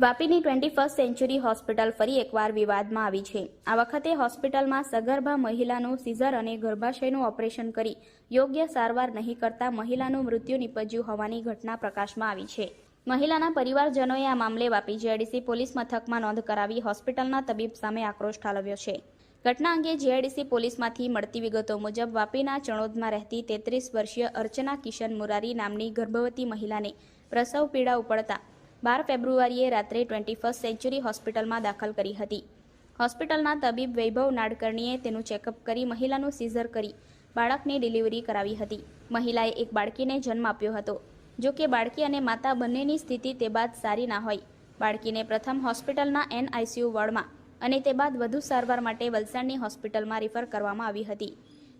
વાપીની twenty first century hospital ફરી એકવાર વિવાદમાં આવી છે. આ વખતે હોસ્પિટલમાં સગર્ભા મહિલાનું સિઝર અને ગર્ભાશયનું ઓપરેશન કરી યોગ્ય સારવાર નહીં કરતા મહિલાનું મૃત્યુ નિપજ્યું હોવાની ઘટના પ્રકાશમાં આવી છે. મહિલાના પરિવારજનોએ આ મામલે વાપી જીઆઈડીસી પોલીસ મથકમાં નોંધ કરાવી હોસ્પિટલના તબીબ સામે આક્રોશ ઠાલવ્યો છે. ઘટના અંગે જીઆઈડીસી પોલીસમાંથી મળતી વિગતો મુજબ વાપીના ચણોદમાં રહેતી તેત્રીસ વર્ષીય અર્ચના કિશન મુરારી નામની ગર્ભવતી મહિલાને પ્રસવ પીડા ઉપડતા બાર ફેબ્રુઆરીએ રાત્રે ટ્વેન્ટી ફર્સ્ટ સેન્ચુરી હોસ્પિટલમાં દાખલ કરી હતી. હોસ્પિટલના તબીબ વૈભવ નાડકર્ણીએ તેનું ચેકઅપ કરી મહિલાનું સીઝર કરી બાળકની ડિલિવરી કરાવી હતી. મહિલાએ એક બાળકીને જન્મ આપ્યો હતો. જો કે બાળકી અને માતા બંનેની સ્થિતિ તે બાદ સારી ના હોય. બાળકીને પ્રથમ હોસ્પિટલના એનઆઈસીયુ વોર્ડમાં અને તે બાદ વધુ સારવાર માટે વલસાડની હોસ્પિટલમાં રિફર કરવામાં આવી હતી.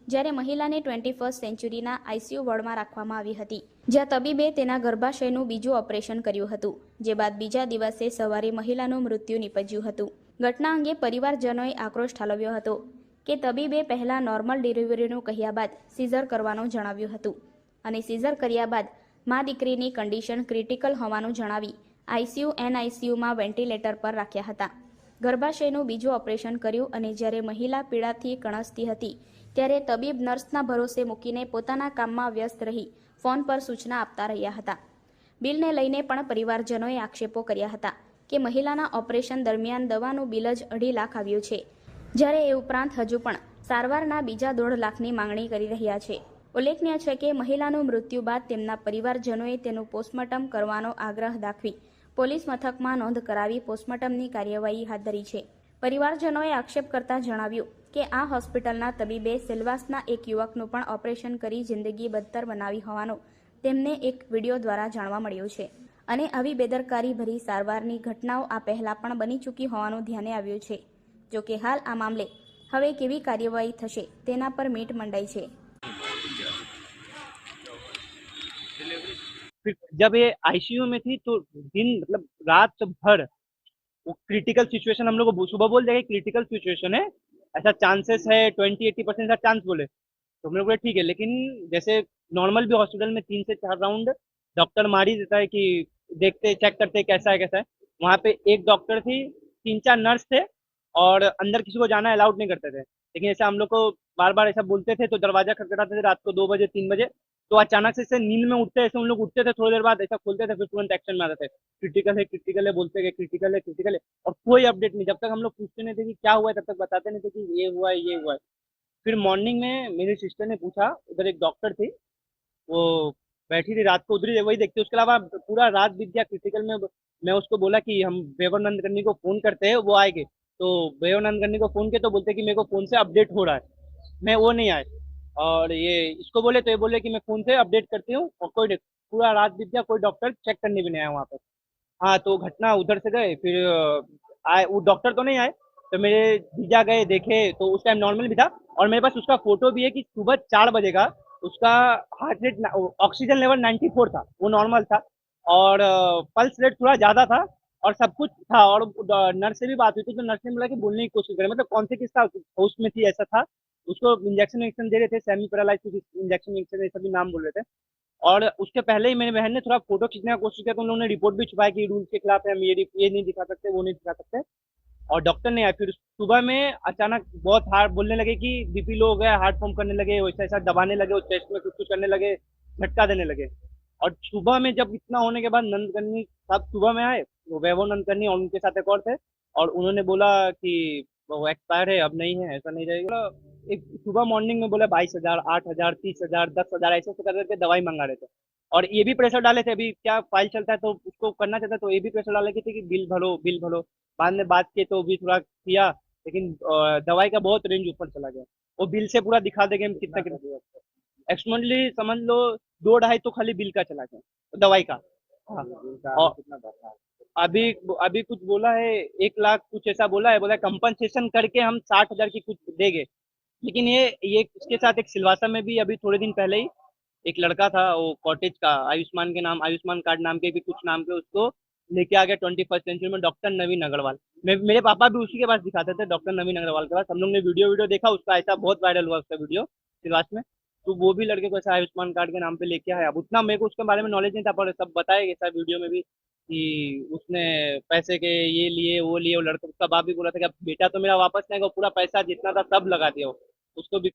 જ્યારે મહિલાને ટ્વેન્ટી ફર્સ્ટ સેન્ચુરીના આઈસીયુ વોર્ડમાં રાખવામાં આવી હતી. જ્યાં તબીબે તેના ગર્ભાશયનું બીજું ઓપરેશન કર્યું હતું. જે બાદ બીજા દિવસે સવારે મહિલાનું મૃત્યુ નિપજ્યું હતું. ઘટના અંગે પરિવારજનોએ આક્રોશ ઠાલવ્યો હતો કે તબીબે પહેલાં નોર્મલ ડિલિવરીનું કહ્યા બાદ સીઝર કરવાનું જણાવ્યું હતું અને સીઝર કર્યા બાદ મા દીકરીની કન્ડિશન ક્રિટિકલ હોવાનું જણાવી આઈસીયુ એનઆઈસીયુમાં વેન્ટિલેટર પર રાખ્યા હતા. ગર્ભાશયનું બીજું ઓપરેશન કર્યું અને જ્યારે મહિલા પીડાથી કણસતી હતી ત્યારે તબીબ નર્સના ભરોસે મૂકીને પોતાના કામમાં વ્યસ્ત રહી ફોન પર સૂચના આપતા રહ્યા હતા. બિલને લઈને પણ પરિવારજનોએ આક્ષેપો કર્યા હતા કે મહિલાના ઓપરેશન દરમિયાન દવાનું બિલ જ અઢી લાખ આવ્યું છે. જ્યારે એ ઉપરાંત હજુ પણ સારવારના બીજા દોઢ લાખની માંગણી કરી રહ્યા છે. ઉલ્લેખનીય છે કે મહિલાનું મૃત્યુ બાદ તેમના પરિવારજનોએ તેનું પોસ્ટમોર્ટમ કરવાનો આગ્રહ દાખવી પોલીસ મથકમાં નોંધ કરાવી પોસ્ટમોર્ટમની કાર્યવાહી હાથ ધરી છે. પરિવારજનોએ આક્ષેપ કરતા જણાવ્યું કે આ હોસ્પિટલના તબીબે સેલવાસના એક યુવકનું પણ ઓપરેશન કરી જિંદગી બદતર બનાવી હોવાનું તેમને એક વિડીયો દ્વારા જાણવા મળ્યું છે અને આવી બેદરકારી ભરી સારવારની ઘટનાઓ આ પહેલા પણ બની ચૂકી હોવાનું ધ્યાને આવ્યું છે જો કે હાલ આ મામલે હવે કેવી કાર્યવાહી થશે તેના પર મીટ મંડાઈ છે फिर जब ये आईसीयू में थी तो दिन मतलब रात भर वो क्रिटिकल सिचुएशन हम लोग को सुबह बोल देगा क्रिटिकल सिचुएशन है ऐसा चांसेस है ट्वेंटी एट्टी परसेंट का चांस बोले तो हम लोग बोले, ठीक है। लेकिन जैसे नॉर्मल भी हॉस्पिटल में तीन से चार राउंड डॉक्टर मार ही देता है कि देखते चेक करते कैसा है कैसा है। वहाँ पे एक डॉक्टर थी, तीन चार नर्स थे और अंदर किसी को जाना अलाउड नहीं करते थे। लेकिन ऐसा हम लोग को बार बार ऐसा बोलते थे तो दरवाज़ा खटखटाते थे रात को दो बजे, तीन बजे। तो अचानक से नींद में उठते, ऐसे उन लोग उठते थे थोड़ी देर बाद, ऐसा खोलते थे, फिर तुरंत एक्शन में आते थे। क्रिटिकल है क्रिटिकल है, बोलते गए क्रिटिकल है क्रिटिकल है। और कोई अपडेट नहीं। जब तक हम लोग पूछते नहीं थे कि क्या हुआ है, तब तक बताते नहीं थे कि ये हुआ है, ये हुआ है। फिर मॉर्निंग में मेरी सिस्टर ने पूछा, उधर एक डॉक्टर थी, वो बैठी थी रात को, उधर ही वही देखते उसके अलावा पूरा रात बीत गया क्रिटिकल में मैं उसको बोला कि हम बेवरनंद करनी को फ़ोन करते हैं, वो आएँगे। तो बेवरनंद करनी को फ़ोन किया तो बोलते कि मेरे को फ़ोन से अपडेट हो रहा है। मैं वो नहीं आए। और ये इसको बोले तो ये बोले कि मैं फ़ोन से अपडेट करती हूँ, और कोई पूरा रात बीत गया, कोई डॉक्टर चेक करने भी नहीं आया वहाँ पर हाँ तो घटना उधर से गए, फिर, आए, वो डॉक्टर तो नहीं आए तो मेरे जीजा गए, देखे तो उस टाइम नॉर्मल भी था। और मेरे पास उसका फ़ोटो भी है कि सुबह चार बजे का उसका हार्ट रेट ऑक्सीजन लेवल 94 था, वो नॉर्मल था। और पल्स रेट थोड़ा ज़्यादा था और सब कुछ था और नर्स से भी बात हुई थी तो नर्स ने बोला कि बोलने की कोशिश करें। मतलब कौन से किस था में थी, ऐसा था। उसको इंजेक्शन इंजेक्शन दे रहे थे सेमी पैरालाइसिस इंजेक्शन इंजेक्शन ये सभी नाम बोल रहे थे। और उसके पहले ही मेरी बहन ने थोड़ा फ़ोटो खींचने का कोशिश किया तो उन लोगों ने रिपोर्ट भी छुपाया कि रूल के खिलाफ है, हम ये ये नहीं दिखा सकते, वो नहीं दिखा सकते। और डॉक्टर ने फिर सुबह में अचानक बहुत हार्ड बोलने लगे कि बीपी लो हो गया हार्ट फॉर्म करने लगे, वैसा ऐसा दबाने लगे और चेस्ट में कुछ कुछ करने लगे, झटका देने लगे। और सुबह में जब इतना होने के बाद नंदकर्णी साहब सुबह में आए वैभव नंदकर्णी और उनके साथ एक और थे, और उन्होंने बोला कि वो एक्सपायर है, अब नहीं है, ऐसा नहीं रहेगा। एक सुबह मॉर्निंग में बोला बाईस हज़ार आठ हज़ार तीस हज़ार दस हज़ार ऐसे ऐसे करके दवाई मंगा रहे थे। और ये भी प्रेशर डाले थे अभी क्या फ़ाइल चलता है तो उसको करना चाहता तो ये भी प्रेशर डाले थे कि बिल भरो बिल भरो। बाद में बात किए तो भी थोड़ा किया लेकिन दवाई का बहुत रेंज ऊपर चला गया। वो बिल से पूरा दिखा देंगे हम कितना कितना। एक्सटेंडली समझ लो दो ढाई तो खाली बिल का चला गया दवाई का। हाँ और अभी अभी कुछ बोला है एक लाख कुछ ऐसा बोला है बोला कंपनसेशन करके हम साठ हज़ार की कुछ देंगे। लेकिन ये ये इसके साथ एक सिलवासा में भी अभी थोड़े दिन पहले ही एक लड़का था, वो कॉटेज का, आयुष्मान के नाम, आयुष्मान कार्ड नाम के भी कुछ नाम के उसको लेके आ गया ट्वेंटी फ़र्स्ट सेंचुरी में डॉक्टर नवीन अग्रवाल। मेरे पापा भी उसी के पास दिखाते थे, डॉक्टर नवीन अग्रवाल के पास। हम लोग ने वीडियो वीडियो देखा, उसका ऐसा बहुत वायरल हुआ उसका वीडियो सिलवास में। तो वो भी लड़के को ऐसा आयुष्मान कार्ड के नाम पे लेके आया। अब उतना मेरे को उसके बारे में नॉलेज नहीं था, पर सब बताया ऐसा वीडियो में भी कि उसने पैसे के ये लिए, वो लिए, वो लड़का, उसका बाप भी बोला था कि बेटा तो मेरा वापस नहीं आएगा पूरा पैसा जितना था सब लगा दिया वो। उसको भी